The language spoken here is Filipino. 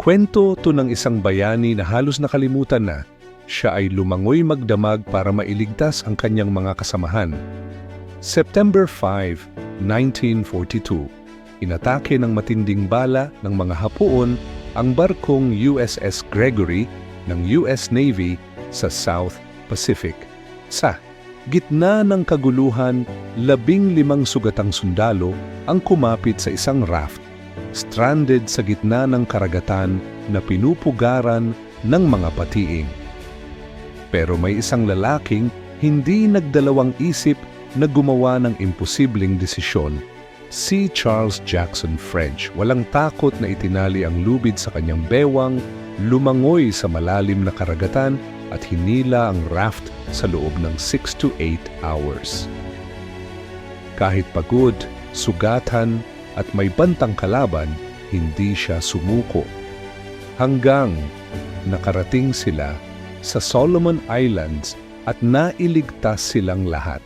Kwento to ng isang bayani na halos nakalimutan na siya ay lumangoy magdamag para mailigtas ang kanyang mga kasamahan. September 5, 1942, inatake ng matinding bala ng mga Hapoon ang barkong USS Gregory ng US Navy sa South Pacific. Sa gitna ng kaguluhan, labing limang sugatang sundalo ang kumapit sa isang raft, stranded sa gitna ng karagatan na pinupugaran ng mga patiing. Pero may isang lalaking hindi nagdalawang isip na gumawa ng imposibleng desisyon. Si Charles Jackson French, walang takot na itinali ang lubid sa kanyang bewang, lumangoy sa malalim na karagatan at hinila ang raft sa loob ng 6 to 8 hours. Kahit pagod, sugatan at may bantang kalaban, hindi siya sumuko. Hanggang nakarating sila sa Solomon Islands at nailigtas silang lahat.